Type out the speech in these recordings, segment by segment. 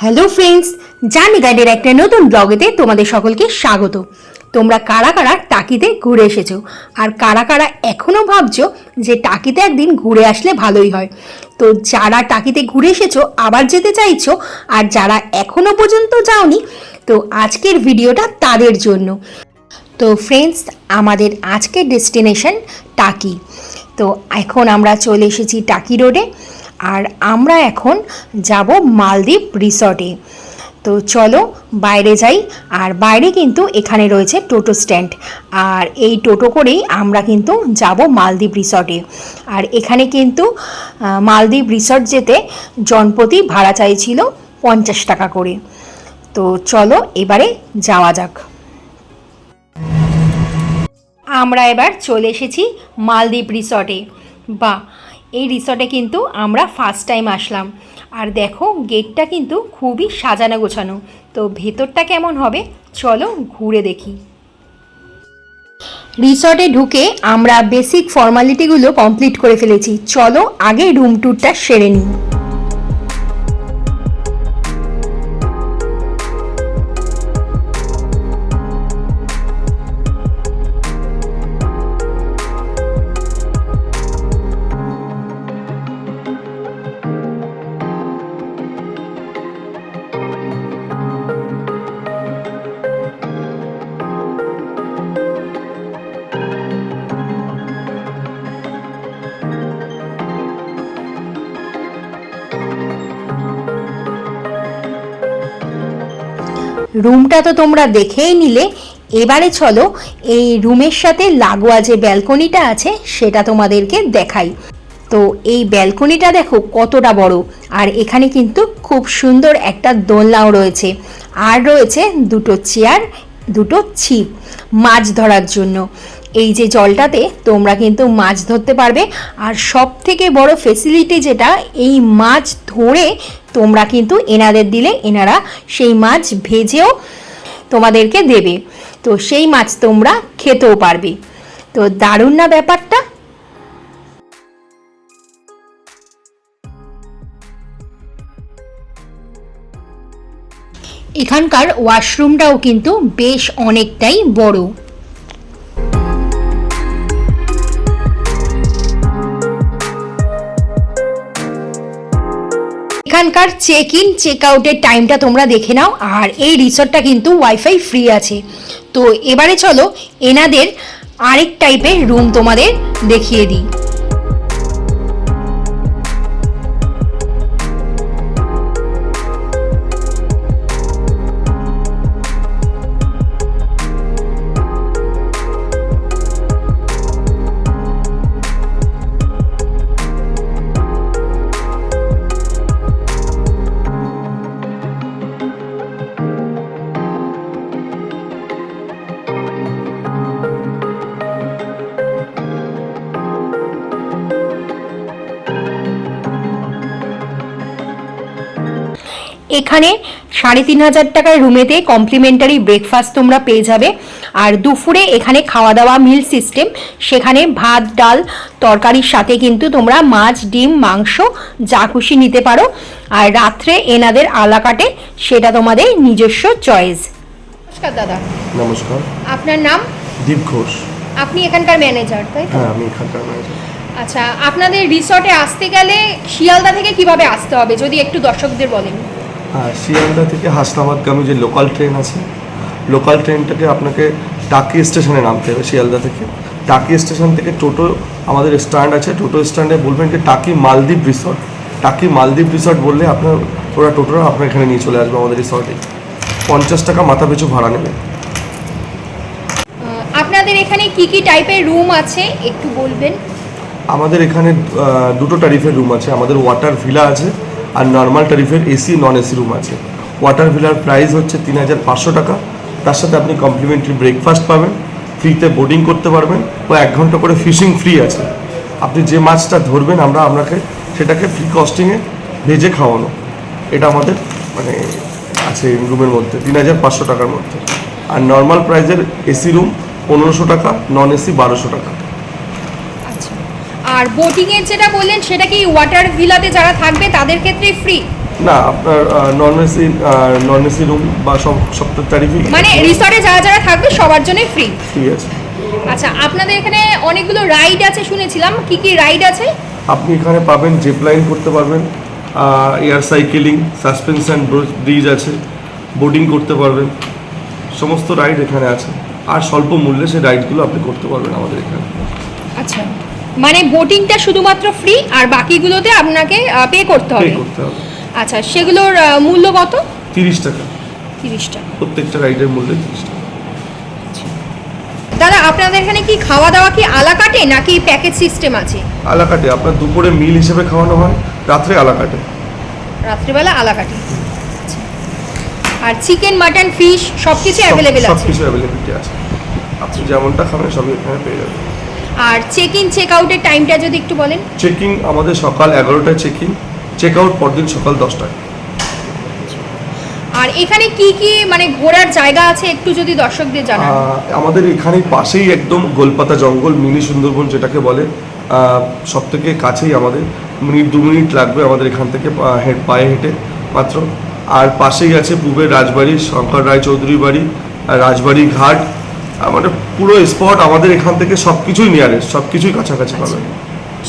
Hello friends জানি গাইডের একটা নতুন ব্লগেতে তোমাদের সকলকে স্বাগত। তোমরা কারা কারা টাকিতে ঘুরে এসেছ? আর কারা কারা এখনও ভাবছ যে টাকিতে একদিন ঘুরে আসলে ভালোই হয়? তো যারা টাকিতে ঘুরে এসেছ, আবার যেতে চাইছো, আর যারা এখনও পর্যন্ত যাওনি, তো আজকের ভিডিওটা তাদের জন্য। তো ফ্রেন্ডস আমাদের আজকের ডেস্টিনেশন টাকি। তো এখন আমরা চলে এসেছি টাকি রোডে আর আমরা এখন যাব মালদ্বীপ রিসর্টে। তো চলো, বাইরে যাই। আর বাইরে কিন্তু এখানে রয়েছে টোটো স্ট্যান্ড। আর এই টোটো করেই আমরা কিন্তু যাব মালদ্বীপ রিসর্টে। আর এখানে কিন্তু মালদ্বীপ রিসর্ট যেতে জনপ্রতি ভাড়া চাইছিল পঞ্চাশ টাকা করে। তো চলো, এবারে যাওয়া যাক। আমরা এবার চলে এসেছি মালদ্বীপ রিসর্টে। বা এই রিসর্টে কিন্তু আমরা ফার্স্ট টাইম আসলাম। আর দেখো গেটটা কিন্তু খুবই সাজানো গোছানো। তো ভেতরটা কেমন হবে? চলো ঘুরে দেখি। রিসর্টে ঢুকে আমরা বেসিক ফর্মালিটিগুলো কমপ্লিট করে ফেলেছি। চলো আগে রুম ট্যুরটা সেরে নিই। রুমটা তো তোমরা দেখেই নিলে। এবারে চলো, এই রুমের সাথে লাগোয়া যে ব্যালকনিটা আছে, সেটা তোমাদেরকে দেখাই। তো এই ব্যালকনিটা দেখো কতটা বড়, আর এখানে কিন্তু খুব সুন্দর একটা দোলনাও রয়েছে। আর রয়েছে দুটো চেয়ার, দুটো ছিপ, মাছ ধরার জন্য। এই যে জলটাতে তোমরা কিন্তু মাছ ধরতে পারবে। আর সব থেকে বড় ফেসিলিটি যেটা, এই মাছ ধরে তোমরা কিন্তু এনাদের দিলে, এনারা সেই মাছ ভেজেও তোমাদেরকে দেবে। তো সেই মাছ তোমরা খেতেও পারবে। তো দারুণ না ব্যাপারটা? এখানকার ওয়াশরুমটাও কিন্তু বেশ অনেকটাই বড়। এখানকার চেক ইন চেক আউটের টাইমটা তোমরা দেখে নাও। আর এই রিসর্টটা কিন্তু ওয়াইফাই ফ্রি আছে। তো এবারে চলো, এনাদের আরেক টাইপের রুম তোমাদের দেখিয়ে দিই। এখানে সাড়ে তিন হাজার টাকার রুমেতে কমপ্লিমেন্টারি ব্রেকফাস্ট তোমরা পেয়ে যাবে। আর দুপুরে এখানে খাওয়া দাওয়া মিল সিস্টেম সেখানে ভাত ডাল তরকারির সাথে কিন্তু তোমরা মাছ ডিম মাংস যা খুশি নিতে পারো। আর রাত্রে এনাদের আলাকাটে সেটা তোমাদের নিজস্ব চয়েস নমস্কার দাদা। নমস্কার। আপনার নাম? দীপ ঘোষ। আপনি এখানকার ম্যানেজার তাই তো? হ্যাঁ আমি এখানকার ম্যানেজার আচ্ছা আপনাদের রিসর্টে আসতে গেলে শিয়ালদা থেকে কীভাবে আসতে হবে যদি একটু দর্শকদের বলেন? হ্যাঁ শিয়ালদা থেকে হাসনাবাদগামী যে লোকাল ট্রেন আছে লোকাল ট্রেনটাকে আপনাকে টাকি স্টেশনে নামতে হবে শিয়ালদা থেকে। টাকি স্টেশন থেকে টোটো আমাদের স্ট্যান্ড আছে টোটো স্ট্যান্ডে বলবেন কি টাকি মালদ্বীপ রিসর্ট টাকি মালদ্বীপ রিসর্ট বললে আপনার ওরা টোটোরা আপনার এখানে নিয়ে চলে আসবে আমাদের রিসর্টে পঞ্চাশ টাকা মাথা পিছু ভাড়া নেবে। আপনাদের এখানে কি কি টাইপের রুম আছে? একটু বলবেন। আমাদের এখানে দুটো ট্যারিফের রুম আছে। আমাদের ওয়াটার ভিলা আছে আর নর্মাল ট্যারিফের এসি নন এসি রুম আছে। ওয়াটার ভিলার প্রাইস হচ্ছে তিন হাজার পাঁচশো টাকা। তার সাথে আপনি কমপ্লিমেন্টারি ব্রেকফাস্ট পাবেন ফ্রিতে বোর্ডিং করতে পারবেন ও এক ঘণ্টা করে ফিশিং ফ্রি আছে। আপনি যে মাছটা ধরবেন, আমরা আপনাকে সেটাকে ফ্রি কস্টিংয়ে ভেজে খাওয়ানো। এটা আমাদের মানে আছে রুমের মধ্যে, তিন হাজার পাঁচশো টাকার মধ্যে। আর নর্মাল প্রাইজের এসি রুম পনেরোশো টাকা নন এসি বারোশো টাকা। আর বোটিং এর যেটা বললেন সেটা কি ওয়াটার ভিলাতে যারা থাকবে তাদের ক্ষেত্রে ফ্রি না আপনার non AC non AC room বা সব সপ্তাহ তারিখই মানে রিসর্টে যারা যারা থাকবে সবার জন্যই ফ্রি ঠিক আছে। আচ্ছা আপনাদের এখানে অনেকগুলো রাইড আছে শুনেছিলাম। কি কি রাইড আছে? আপনি এখানে পাবেন জিপ লাইন করতে পারবেন এয়ার সাইকেলিং সাসপেনশন ব্রিজ আছে বোটিং করতে পারবেন। সমস্ত রাইড এখানে আছে। আর স্বল্প মূল্যে সেই রাইডগুলো আপনি করতে পারবেন আমাদের এখানে। আচ্ছা। মানে বোটিংটা শুধুমাত্র ফ্রি আর বাকিগুলোতে আপনাকে পে করতে পে হবে। করতে হবে। আচ্ছা সেগুলোর মূল্য কত? তিরিশ টাকা। তিরিশ টাকা। প্রত্যেকটা রাইডের মূল্য তিরিশ টাকা। দাদা আপনাদের এখানে কি খাওয়া দাওয়া কি আলা কাটে নাকি প্যাকেজ সিস্টেম আছে? আলাকাটে আপনার দুপুরে মিল হিসেবে খাওয়ানো হয় রাত্রে আলাকাটে। রাত্রিবেলা আলা কাটে আচ্ছা। আর চিকেন মাটন ফিশ সব কিছু অ্যাভেলেবেল সব আছে? কিছু অ্যাভেলেবিলিটি আছে। আপনি যেমনটা খাবেন সবই এখানে পেয়ে যাবেন। আর চেক ইন চেক আউটের টাইমটা যদি একটু বলেন। চেকিং আমাদের সকাল এগারোটায় চেকিং চেক আউট পরদিন সকাল দশটায়। আর এখানে কি কি মানে ঘোরার জায়গা আছে একটু যদি দর্শকদের জানান। আমাদের এখানে পাশেই একদম গোলপাতা জঙ্গল মিনি সুন্দরবন যেটাকে বলে সব থেকে কাছেই আমাদের। মিনিট দু মিনিট লাগবে আমাদের এখান থেকে পায়ে হেঁটে মাত্র। আর পাশেই আছে পূবের রাজবাড়ি শঙ্কর রায় চৌধুরী বাড়ি আর রাজবাড়ি ঘাট মানে পুরো স্পট আমাদের এখান থেকে সবকিছুই নিয়ারেস্ট সব কিছুই কাছাকাছি পাবেন।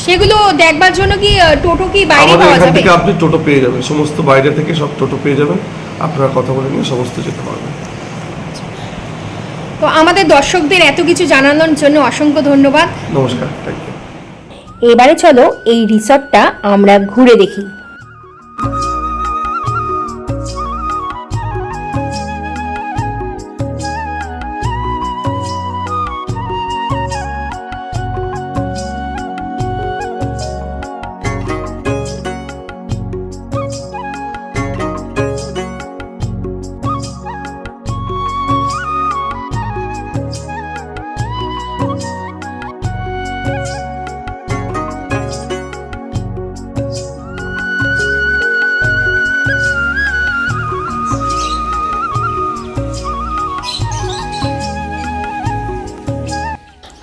সেগুলো দেখবার জন্য কি টোটো কি বাইরে পাওয়া এখান যাবে? থেকে আপনি টোটো পেয়ে যাবেন সমস্ত বাইরে থেকে সব টোটো পেয়ে যাবেন আপনারা কথা বলে নিয়ে সমস্ত যেতে পারবেন। তো আমাদের দর্শকদের এত কিছু জানানোর জন্য অসংখ্য ধন্যবাদ। নমস্কার এবারে চলো এই রিসর্টটা আমরা ঘুরে দেখি।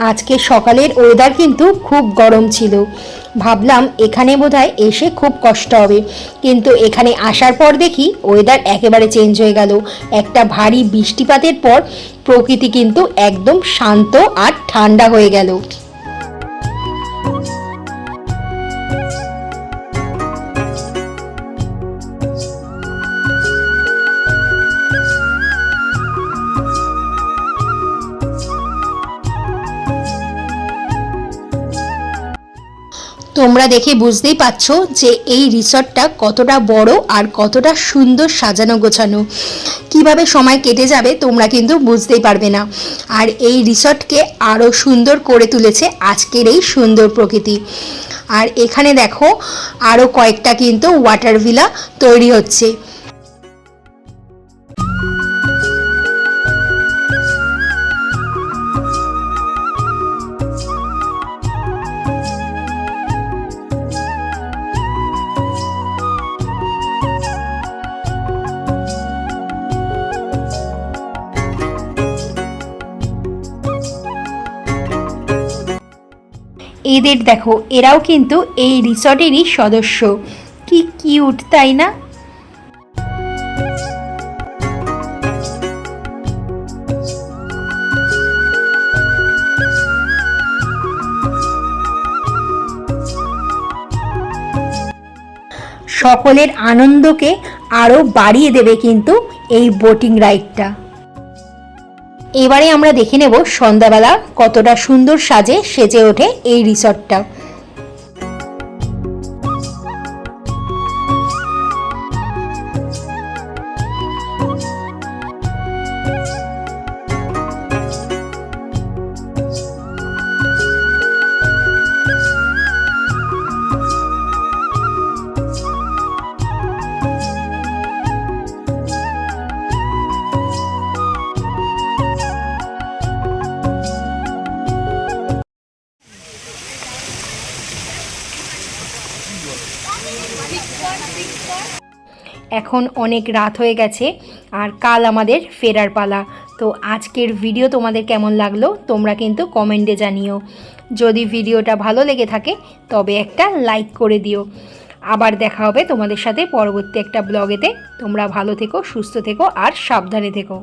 আজকে সকালের ওয়েদার কিন্তু খুব গরম ছিল। ভাবলাম এখানে বোধহয় এসে খুব কষ্ট হবে। কিন্তু এখানে আসার পর দেখি ওয়েদার একেবারে চেঞ্জ হয়ে গেল। একটা ভারী বৃষ্টিপাতের পর প্রকৃতি কিন্তু একদম শান্ত আর ঠান্ডা হয়ে গেল। তোমরা দেখে বুঝতেই পারছ যে এই রিসর্টটা কতটা বড় আর কতটা সুন্দর সাজানো গোছানো। কীভাবে সময় কেটে যাবে তোমরা কিন্তু বুঝতেই পারবে না। আর এই রিসর্টকে আরও সুন্দর করে তুলেছে আজকের এই সুন্দর প্রকৃতি। আর এখানে দেখো আরও কয়েকটা কিন্তু ওয়াটার ভিলা তৈরি হচ্ছে। এদের দেখো, এরাও কিন্তু এই রিসর্টেরই সদস্য। কি কিউট, তাই না? সকলের আনন্দকে আরও বাড়িয়ে দেবে কিন্তু এই বোটিং রাইডটা। এবারে আমরা দেখে নেব সন্ধ্যাবেলা কতটা সুন্দর সাজে সেজে ওঠে এই রিসর্টটা। এখন অনেক রাত হয়ে গেছে আর কাল আমাদের ফেরার পালা। তো আজকের ভিডিও তোমাদের কেমন লাগল তোমরা কিন্তু কমেন্টে জানিও। যদি ভিডিওটা ভালো লেগে থাকে, তবে একটা লাইক করে দিও। আবার দেখা হবে তোমাদের সাথে পরবর্তী একটা ব্লগেতে তোমরা ভালো থেকো, সুস্থ থেকো আর সাবধানে থেকো।